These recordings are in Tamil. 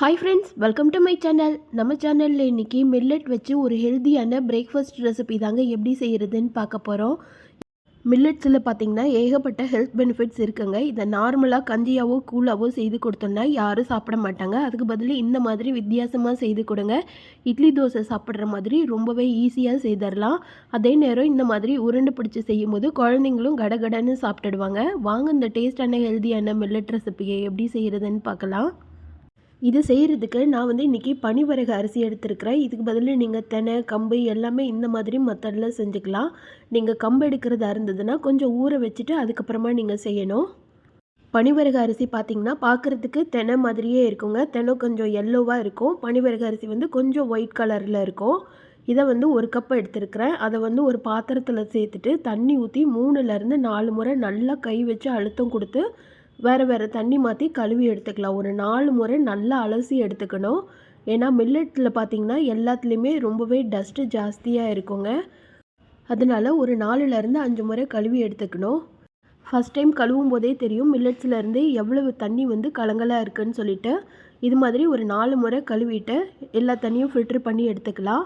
Hi friends welcome to my channel நம்ம சேனலில் இன்றைக்கி மில்லட் வச்சு ஒரு ஹெல்த்தியான பிரேக்ஃபாஸ்ட் ரெசிபி தாங்க எப்படி செய்கிறதுன்னு பார்க்க போகிறோம் மில்லட்ஸில் பார்த்தீங்கன்னா ஏகப்பட்ட ஹெல்த் பெனிஃபிட்ஸ் இருக்குங்க. இதை நார்மலாக கஞ்சியாவோ கூலாவோ செய்து கொடுத்தோன்னா யாரும் சாப்பிட மாட்டாங்க. அதுக்கு பதில் இந்த மாதிரி வித்தியாசமாக செய்து கொடுங்க. இட்லி தோசை சாப்பிட்ற மாதிரி ரொம்பவே ஈஸியாக செய்திடலாம் அதே நேரம் இந்த மாதிரி உருண்டை பிடிச்சி செய்யும் போது குழந்தைங்களும் கடகடன்னு சாப்பிட்டுடுவாங்க. வாங்க இந்த டேஸ்டான ஹெல்த்தியான மில்லட் ரெசிபியை எப்படி செய்கிறதுன்னு பார்க்கலாம். இது செய்கிறதுக்கு நான் வந்து இன்றைக்கி பனிவரகு அரிசி எடுத்துருக்கிறேன். இதுக்கு பதில் நீங்கள் தெனை கம்பு எல்லாமே இந்த மாதிரி மெத்தடில் செஞ்சுக்கலாம். நீங்கள் கம்பு எடுக்கிறதா இருந்ததுன்னா கொஞ்சம் ஊற வச்சுட்டு அதுக்கப்புறமா நீங்கள் செய்யணும். பனிவரகு அரிசி பார்த்திங்கன்னா பார்க்குறதுக்கு தெனை மாதிரியே இருக்குங்க. தெனை கொஞ்சம் எல்லோவாக இருக்கும். பனிவரகு அரிசி வந்து கொஞ்சம் ஒயிட் கலரில் இருக்கும். இதை வந்து ஒரு கப் எடுத்துருக்கிறேன். அதை வந்து ஒரு பாத்திரத்தில் சேர்த்துட்டு தண்ணி ஊற்றி மூணுலேருந்து நாலு முறை நல்லா கை வச்சு அழுத்தம் கொடுத்து வேறு வேறு தண்ணி மாற்றி கழுவி எடுத்துக்கலாம். ஒரு நாலு முறை நல்லா அலசி எடுத்துக்கணும். ஏன்னா மில்லட்டில் பார்த்திங்கன்னா எல்லாத்துலேயுமே ரொம்பவே டஸ்ட்டு ஜாஸ்தியாக இருக்குங்க. அதனால் ஒரு நாலுலேருந்து அஞ்சு முறை கழுவி எடுத்துக்கணும். ஃபஸ்ட் டைம் கழுவும் போதே தெரியும் மில்லட்ஸ்லேருந்து எவ்வளவு தண்ணி வந்து கலங்கலாக இருக்குதுன்னு சொல்லிட்டு. இது மாதிரி ஒரு நாலு முறை கழுவிட்டு எல்லா தண்ணியும் ஃபில்ட்ரு பண்ணி எடுத்துக்கலாம்.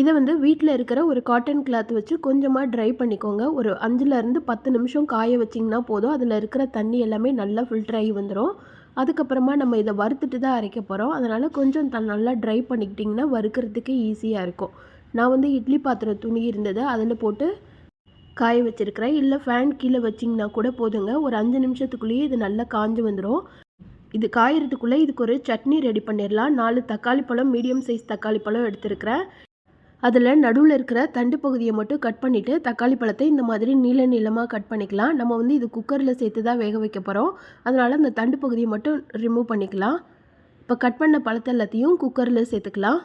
இதை வந்து வீட்டில் இருக்கிற ஒரு காட்டன் கிளாத் வச்சு கொஞ்சமாக ட்ரை பண்ணிக்கோங்க. ஒரு அஞ்சுலேருந்து பத்து நிமிஷம் காய வச்சிங்கன்னா போதும். அதில் இருக்கிற தண்ணி எல்லாமே நல்லா ஃபில்டர் ஆகி வந்துடும் அதுக்கப்புறமா நம்ம இதை வறுத்துட்டு தான் அரைக்க போகிறோம் அதனால் கொஞ்சம் த நல்லா ட்ரை பண்ணிக்கிட்டிங்கன்னா வறுக்கிறதுக்கு ஈஸியாக இருக்கும். நான் வந்து இட்லி பாத்திரம் துணி இருந்தது. அதில் போட்டு காய வச்சுருக்கிறேன். இல்லை ஃபேன் கீழே வச்சிங்கன்னா கூட போதுங்க. ஒரு அஞ்சு நிமிஷத்துக்குள்ளேயே இது நல்லா காஞ்சு வந்துடும் இது காயறதுக்குள்ளே இதுக்கு ஒரு சட்னி ரெடி பண்ணிடலாம். நாலு தக்காளி பழம் மீடியம் சைஸ் தக்காளி பழம் எடுத்துருக்கிறேன். அதில் நடுவில் இருக்கிற தண்டு பகுதியை மட்டும் கட் பண்ணிவிட்டு தக்காளி பழத்தை இந்த மாதிரி நீள நீளமாக கட் பண்ணிக்கலாம். நம்ம வந்து இது குக்கரில் சேர்த்து தான் வேக வைக்க போகிறோம் அதனால் அந்த தண்டு பகுதியை மட்டும் ரிமூவ் பண்ணிக்கலாம். இப்போ கட் பண்ண பழத்தை எல்லாத்தையும் குக்கரில் சேர்த்துக்கலாம்.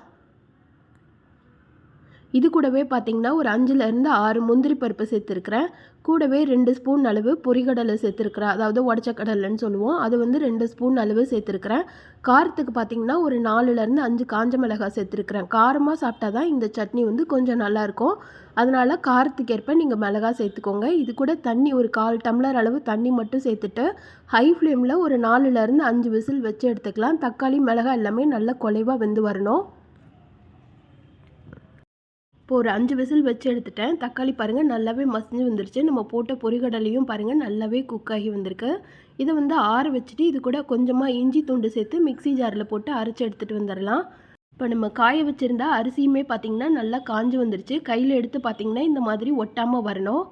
இது கூடவே பார்த்திங்கன்னா ஒரு அஞ்சுலேருந்து ஆறு முந்திரி பருப்பு சேர்த்துருக்குறேன். கூடவே ரெண்டு ஸ்பூன் அளவு பொரிகடலை சேர்த்துருக்குறேன். அதாவது உடச்ச கடலைன்னு சொல்லுவோம். அது வந்து ரெண்டு ஸ்பூன் அளவு சேர்த்துருக்குறேன். காரத்துக்கு பார்த்திங்கன்னா ஒரு நாலுலேருந்து அஞ்சு காஞ்ச மிளகாய் சேர்த்துருக்குறேன். காரமாக சாப்பிட்டா தான் இந்த சட்னி வந்து கொஞ்சம் நல்லாயிருக்கும் அதனால் காரத்துக்கு ஏற்ப நீங்கள் மிளகாய் சேர்த்துக்கோங்க. இது கூட தண்ணி ஒரு கால் டம்ளர் அளவு தண்ணி மட்டும் சேர்த்துட்டு ஹை ஃப்ளேமில் ஒரு நாலுலேருந்து அஞ்சு விசில் வச்சு எடுத்துக்கலாம். தக்காளி மிளகாய் எல்லாமே நல்லா குலைவாக வெந்து வரணும். இப்போ ஒரு அஞ்சு விசில் வச்சு எடுத்துட்டேன். தக்காளி பாருங்கள் நல்லாவே மசிஞ்சு வந்துருச்சு. நம்ம போட்ட பொறிகடலையும் பாருங்கள் நல்லாவே குக் ஆகி வந்திருக்கு. இதை வந்து ஆற வச்சுட்டு இது கூட கொஞ்சமாக இஞ்சி துண்டு சேர்த்து மிக்சி ஜாரில் போட்டு அரைச்சி எடுத்துகிட்டு வந்துடலாம் இப்போ நம்ம காய வச்சுருந்தா அரிசியுமே பார்த்திங்கன்னா நல்லா காஞ்சி வந்துருச்சு. கையில் எடுத்து பார்த்திங்கன்னா இந்த மாதிரி ஒட்டாமல் வரணும்.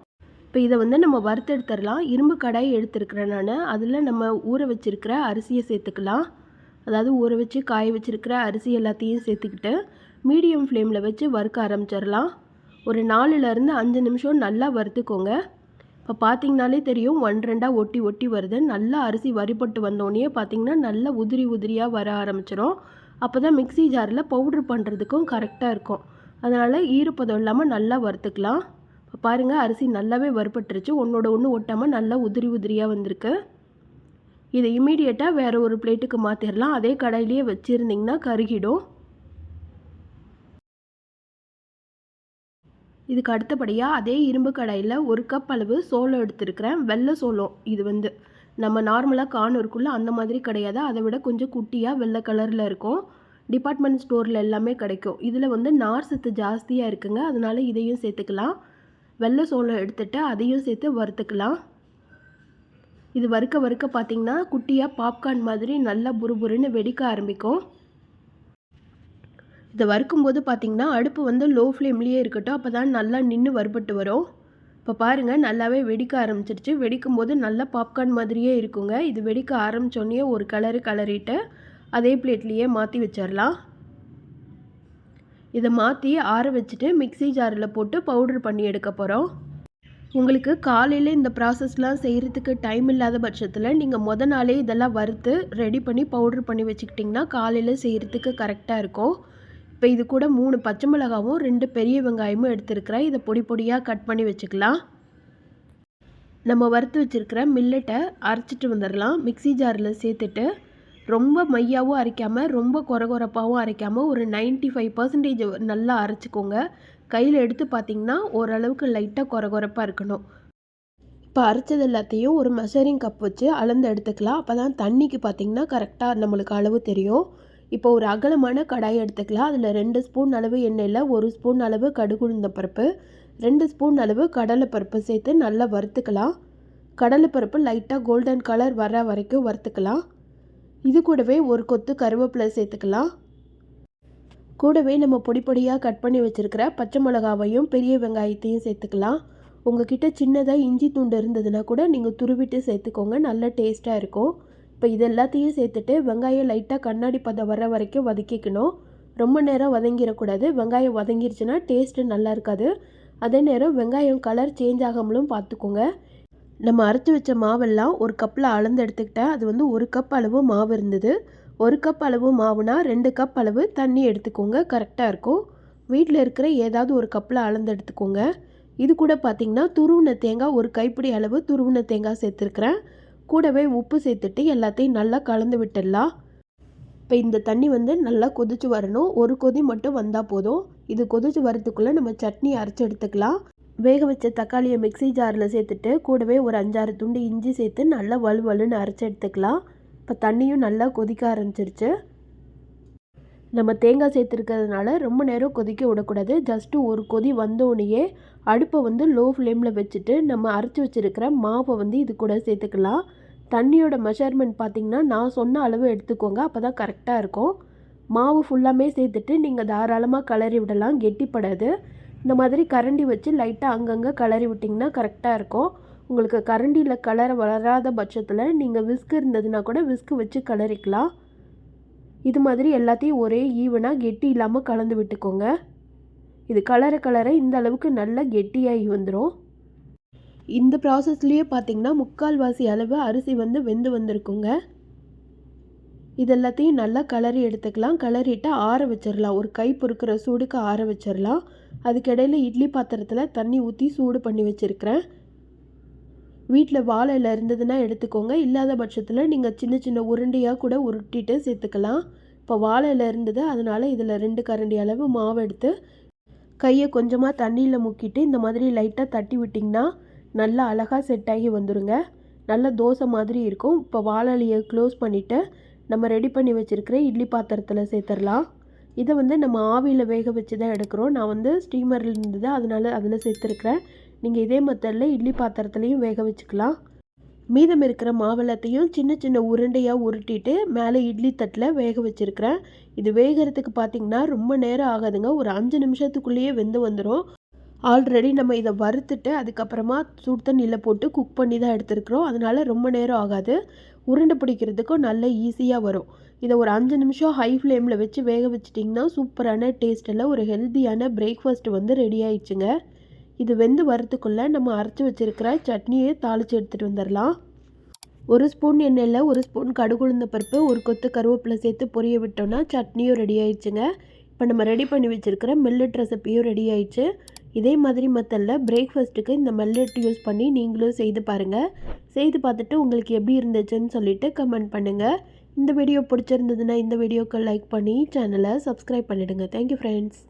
இப்போ இதை வந்து நம்ம வறுத்து எடுத்துடலாம் இரும்பு கடாய் எடுத்துருக்கிறேன் நான். அதில் நம்ம ஊற வச்சுருக்கிற அரிசியை சேர்த்துக்கலாம். அதாவது ஊற வச்சு காய வச்சுருக்கிற அரிசி எல்லாத்தையும் சேர்த்துக்கிட்டு மீடியம் ஃப்ளேமில் வச்சு வறுக்க ஆரம்பிச்சிடலாம். ஒரு நாலுலேருந்து அஞ்சு நிமிஷம் நல்லா வறுத்துக்கோங்க. இப்போ பார்த்தீங்கனாலே தெரியும் ஒன் ரெண்டாக ஒட்டி ஒட்டி வருது. நல்லா அரிசி வரிப்பட்டு வந்தோடனே பார்த்திங்கன்னா நல்லா உதிரி உதிரியாக வர ஆரம்பிச்சிடும். அப்போ தான் மிக்சி ஜாரில் பவுட்ரு பண்ணுறதுக்கும் கரெக்டாக இருக்கும். அதனால் ஈரப்பதம் இல்லாமல் நல்லா வறுத்துக்கலாம். இப்போ பாருங்கள் அரிசி நல்லாவே வறுபட்டுருச்சு. ஒன்றோட ஒன்று ஒட்டாமல் நல்லா உதிரி உதிரியாக வந்திருக்கு. இதை இமீடியட்டாக வேறு ஒரு பிளேட்டுக்கு மாற்றிடலாம் அதே கடையிலேயே வச்சுருந்திங்கன்னா கருகிடும். இதுக்கு அடுத்தபடியாக அதே இரும்பு கடாயில் ஒரு கப் அளவு சோளம் எடுத்துருக்கிறேன். வெள்ளை சோளம் இது வந்து. நம்ம நார்மலாக கான் இருக்குள்ள அந்த மாதிரி கிடையாது. அதை விட கொஞ்சம் குட்டியாக வெள்ளை கலரில் இருக்கும். டிபார்ட்மெண்ட் ஸ்டோரில் எல்லாமே கிடைக்கும். இதில் வந்து நார் சத்து ஜாஸ்தியாக இருக்குங்க. அதனால் இதையும் சேர்த்துக்கலாம். வெள்ளை சோளம் எடுத்துகிட்டு அதையும் சேர்த்து வறுத்துக்கலாம். இது வறுக்க வறுக்க பார்த்திங்கன்னா குட்டியாக பாப்கார்ன் மாதிரி நல்லா புருபுருன்னு வெடிக்க ஆரம்பிக்கும். இதை வறுக்கும்போது பார்த்திங்கன்னா அடுப்பு வந்து லோ ஃப்ளேம்லேயே இருக்கட்டும். அப்போ தான் நல்லா நின்று வறுபட்டு வரும். இப்போ பாருங்கள் நல்லாவே வெடிக்க ஆரம்பிச்சிருச்சு. வெடிக்கும் போது நல்லா பாப்கார்ன் மாதிரியே இருக்குங்க. இது வெடிக்க ஆரம்பித்தோடனே ஒரு கலரு கலரிட்டு அதே பிளேட்லேயே மாற்றி வச்சிடலாம் இதை மாற்றி ஆற வச்சுட்டு மிக்சி ஜாரில் போட்டு பவுட்ரு பண்ணி எடுக்க போகிறோம் உங்களுக்கு காலையில் இந்த ப்ராசஸ்லாம் செய்கிறதுக்கு டைம் இல்லாத பட்சத்தில் நீங்கள் மொதல் நாளே இதெல்லாம் வறுத்து ரெடி பண்ணி பவுட்ரு பண்ணி வச்சுக்கிட்டிங்கன்னா காலையில் செய்கிறதுக்கு கரெக்டாக இருக்கும். இப்போ இது கூட மூணு பச்சை மிளகாவும் ரெண்டு பெரிய வெங்காயமும் எடுத்துருக்கிறேன். இதை பொடி பொடியாக கட் பண்ணி வச்சுக்கலாம். நம்ம வறுத்து வச்சுருக்கிற மில்லட்டை அரைச்சிட்டு வந்துடலாம். மிக்சி ஜாரில் சேர்த்துட்டு ரொம்ப மையாவும் அரைக்காமல் ரொம்ப குறகுறப்பாகவும் அரைக்காமல் ஒரு நைன்ட்டி ஃபைவ் பர்சன்டேஜ் நல்லா அரைச்சிக்கோங்க. கையில் எடுத்து பார்த்திங்கன்னா ஓரளவுக்கு லைட்டாக குறகுறப்பாக இருக்கணும். இப்போ அரைச்சது எல்லாத்தையும் ஒரு மெஷரிங் கப் வச்சு அளந்து எடுத்துக்கலாம். அப்போ தான் தண்ணிக்கு பார்த்திங்கன்னா கரெக்டாக நம்மளுக்கு அளவு தெரியும். இப்போ ஒரு அகலமான கடாய் எடுத்துக்கலாம். அதில் ரெண்டு ஸ்பூன் அளவு எண்ணெயில் ஒரு ஸ்பூன் அளவு கடுகு உளுந்த பருப்பு ரெண்டு ஸ்பூன் அளவு கடலை பருப்பு சேர்த்து நல்லா வறுத்துக்கலாம். கடலை பருப்பு லைட்டாக கோல்டன் கலர் வர வரைக்கும் வறுத்துக்கலாம். இது கூடவே ஒரு கொத்து கருவேப்பிலை சேர்த்துக்கலாம். கூடவே நம்ம பொடி பொடியாக கட் பண்ணி வச்சுருக்கிற பச்சை மிளகாவையும் பெரிய வெங்காயத்தையும் சேர்த்துக்கலாம். உங்ககிட்ட சின்னதாக இஞ்சி துண்டு இருந்ததுன்னா கூட நீங்கள் துருவிட்டு சேர்த்துக்கோங்க. நல்ல டேஸ்ட்டாக இருக்கும். இப்போ இது எல்லாத்தையும் சேர்த்துட்டு வெங்காயம் லைட்டாக கண்ணாடி பதம் வர வரைக்கும் வதக்கிக்கணும். ரொம்ப நேரம் வதங்கிடக்கூடாது. வெங்காயம் வதங்கிருச்சுன்னா டேஸ்ட்டு நல்லா இருக்காது. அதே நேரம் வெங்காயம் கலர் சேஞ்ச் ஆகாமலும் பார்த்துக்கோங்க. நம்ம அரைச்சி வச்ச மாவெல்லாம் ஒரு கப்பில் அளந்து எடுத்துக்கிட்டேன் அது வந்து ஒரு கப் அளவு மாவு இருந்தது. ஒரு கப் அளவு மாவுனா ரெண்டு கப் அளவு தண்ணி எடுத்துக்கோங்க. கரெக்டாக இருக்கும். வீட்டில் இருக்கிற ஏதாவது ஒரு கப்பில் அளந்து எடுத்துக்கோங்க. இது கூட பார்த்திங்கன்னா துருவின தேங்காய் ஒரு கைப்பிடி அளவு துருவின தேங்காய் சேர்த்துருக்குறேன். கூடவே உப்பு சேர்த்துட்டு எல்லாத்தையும் நல்லா கலந்து விட்டுடலாம் இப்போ இந்த தண்ணி வந்து நல்லா கொதிச்சு வரணும். ஒரு கொதி மட்டும் வந்தால் போதும். இது கொதிச்சு வரத்துக்குள்ளே நம்ம சட்னி அரைச்சி எடுத்துக்கலாம். வேக வச்ச தக்காளியை மிக்சி ஜாரில் சேர்த்துட்டு கூடவே ஒரு அஞ்சாறு துண்டு இஞ்சி சேர்த்து நல்லா வலுவலுன்னு அரைச்சி எடுத்துக்கலாம். இப்போ தண்ணியும் நல்லா கொதிக்க ஆரம்பிச்சிருச்சு. நம்ம தேங்காய் சேர்த்துருக்கிறதுனால ரொம்ப நேரம் கொதிக்க விடக்கூடாது. ஜஸ்ட்டு ஒரு கொதி வந்தோடனேயே அடுப்பை வந்து லோ ஃப்ளேமில் வச்சுட்டு நம்ம அரைச்சி வச்சுருக்கிற மாவை வந்து இது கூட சேர்த்துக்கலாம். தண்ணியோட மெஷர்மெண்ட் பார்த்திங்கன்னா நான் சொன்ன அளவு எடுத்துக்கோங்க அப்போ தான் கரெக்டாக இருக்கும். மாவு ஃபுல்லாமே சேர்த்துட்டு நீங்கள் தாராளமாக கலரி விடலாம் கெட்டிப்படாது. இந்த மாதிரி கரண்டி வச்சு லைட்டாக அங்கங்கே கிளறி விட்டிங்கன்னா கரெக்டாக இருக்கும். உங்களுக்கு கரண்டியில் கலர் வளராத பட்சத்தில் நீங்கள் விஸ்க் இருந்ததுன்னா கூட விஸ்க் வச்சு கலரிக்கலாம். இது மாதிரி எல்லாத்தையும் ஒரே ஈவனாக கெட்டி இல்லாமல் கலந்து விட்டுக்கோங்க. இது கலரை கலரை இந்த அளவுக்கு நல்லா கெட்டியாகி வந்துடும் இந்த ப்ராசஸ்லேயே பார்த்தீங்கன்னா முக்கால்வாசி அளவு அரிசி வந்து வெந்து வந்திருக்குங்க. இது எல்லாத்தையும் நல்லா கலரி எடுத்துக்கலாம். கலரிட்டு ஆற வச்சிடலாம் ஒரு கை பொறுக்கிற சூடுக்கு ஆற வச்சிடலாம் அதுக்கிடையில் இட்லி பாத்திரத்தில் தண்ணி ஊற்றி சூடு பண்ணி வச்சுருக்கிறேன். வீட்டில் வாழை இலை இருந்ததுன்னா எடுத்துக்கோங்க. இல்லாத பட்சத்தில் நீங்கள் சின்ன சின்ன உருண்டையாக கூட உருட்டிட்டு சேர்த்துக்கலாம். இப்போ வாழை இலை இருந்தது அதனால் இதில் ரெண்டு கரண்டி அளவு மாவு எடுத்து கையை கொஞ்சமாக தண்ணியில் முக்கிட்டு இந்த மாதிரி லைட்டாக தட்டி விட்டிங்கன்னா நல்லா அழகாக செட் ஆகி வந்துடுங்க நல்ல தோசை மாதிரி இருக்கும். இப்போ வாழலையை க்ளோஸ் பண்ணிவிட்டு நம்ம ரெடி பண்ணி வச்சுருக்கிற இட்லி பாத்திரத்தில் சேர்த்துடலாம். இதை வந்து நம்ம ஆவியில் வேக வச்சு தான் எடுக்கிறோம். நான் வந்து ஸ்டீமரில் இருந்தது அதனால் அதில் சேர்த்துருக்குறேன். நீங்கள் இதே மெத்தடில் இட்லி பாத்திரத்துலேயும் வேக வச்சுக்கலாம். மீதம் இருக்கிற மாவளத்தையும் சின்ன சின்ன உருண்டையாக உருட்டிட்டு மேலே இட்லி தட்டில் வேக வச்சுருக்கிறேன். இது வேகிறதுக்கு பார்த்திங்கன்னா ரொம்ப நேரம் ஆகாதுங்க. ஒரு அஞ்சு நிமிஷத்துக்குள்ளேயே வெந்து வந்துடும் ஆல்ரெடி நம்ம இதை வறுத்துட்டு அதுக்கப்புறமா சுடு தண்ணியில் போட்டு குக் பண்ணி தான் எடுத்துருக்குறோம். அதனால் ரொம்ப நேரம் ஆகாது. உருண்டை பிடிக்கிறதுக்கும் நல்ல ஈஸியாக வரும். இதை ஒரு அஞ்சு நிமிஷம் ஹை ஃப்ளேமில் வச்சு வேக வச்சிட்டிங்கன்னா சூப்பரான டேஸ்ட்டில் ஒரு ஹெல்த்தியான பிரேக்ஃபாஸ்ட் வந்து ரெடி ஆயிடுச்சுங்க. இது வெந்து வரத்துக்குள்ளே நம்ம அரைச்சி வச்சுருக்கிற சட்னியை தாளித்து எடுத்துகிட்டு வந்துடலாம். ஒரு ஸ்பூன் எண்ணெயில் ஒரு ஸ்பூன் கடுகுழுந்த பருப்பு ஒரு கொத்து கருவேப்பிலை சேர்த்து பொரிய விட்டோன்னா சட்னியும் ரெடி ஆயிடுச்சுங்க. இப்போ நம்ம ரெடி பண்ணி வச்சுருக்கிற மில்லட் ரெசிப்பியும் ரெடி ஆயிடுச்சு. இதே மாதிரி மெத்தடில் பிரேக்ஃபாஸ்ட்டுக்கு இந்த மெல்லட் யூஸ் பண்ணி நீங்களும் செய்து பாருங்கள் செய்து பார்த்துட்டு உங்களுக்கு எப்படி இருந்துச்சுன்னு சொல்லிவிட்டு கமெண்ட் பண்ணுங்கள் இந்த வீடியோ பிடிச்சிருந்ததுன்னா இந்த வீடியோக்கு லைக் பண்ணி சேனலை சப்ஸ்கிரைப் பண்ணிவிடுங்க தேங்க்யூ ஃப்ரெண்ட்ஸ்